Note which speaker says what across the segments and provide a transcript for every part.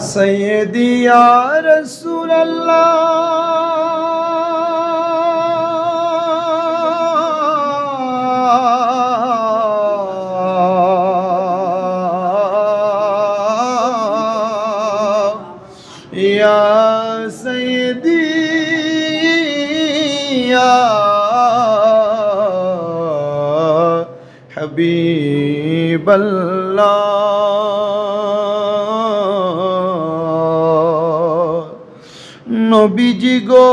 Speaker 1: سيدي يا رسول الله. يا سيدي يا حبيب الله. নবীজি গো।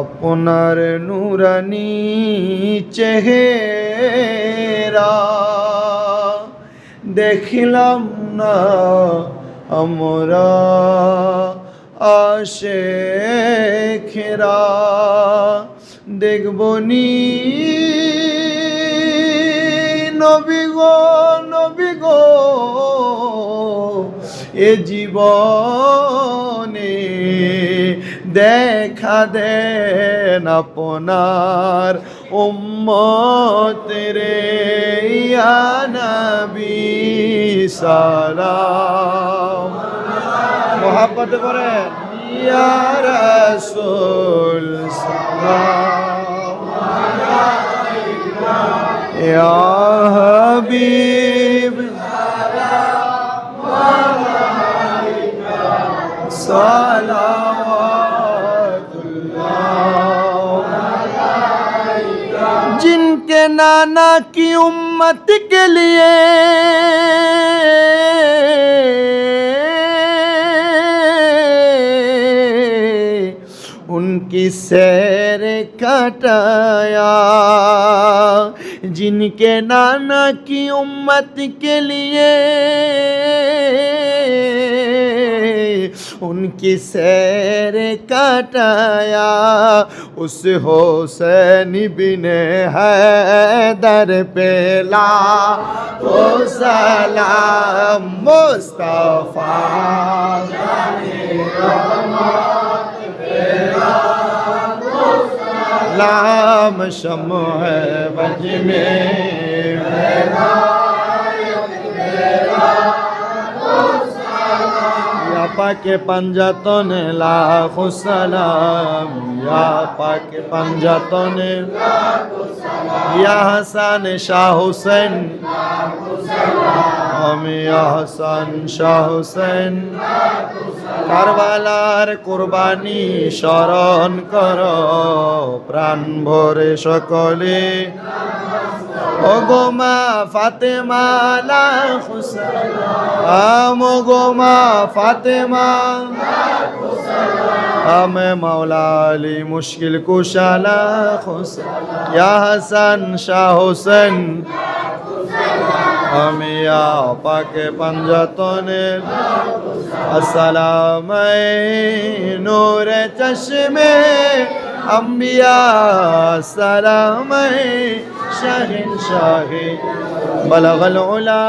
Speaker 1: আপনার নুরানি চেহেরা দেখিলাম না আমরা আসে খেরা। দেখবনি নবী এ জীবনে দেখা দেন আপনার উম্মত রে নবী সালাম। মোহাব্বতে করেন, ইয়া রাসূল সালাম। ইয়া হাবিব جن کے نانا کی امت کے لیے ان کی سیر کٹایا جن کے نانا کی امت کے لیے ان کی سیر کٹایا، اس حسین بن حیدر پہ لا تو سلام مصطفیٰ جانے رحمت لام شم ہے بج میں پاک پنجتن لاکھ سلام یا پاک پنجتن یا حسن شاہ حسین আমি আহসান শাহ হোসেন কারবালার কোরবানি স্মরণ কর প্রাণ ভরে সকলে ও গোমা ফাতেমা লা হুসেন আম গোমা ফাতেমা আমি মাওলা মুশকিল কুশালা হোসেন ইয়া হাসান শাহ হোসেন আমি পাকে পঞ্জতনের আসসালাম নূরে চশমে। আম্বিয়া সালাম শাহিন শাহি বলগল উলা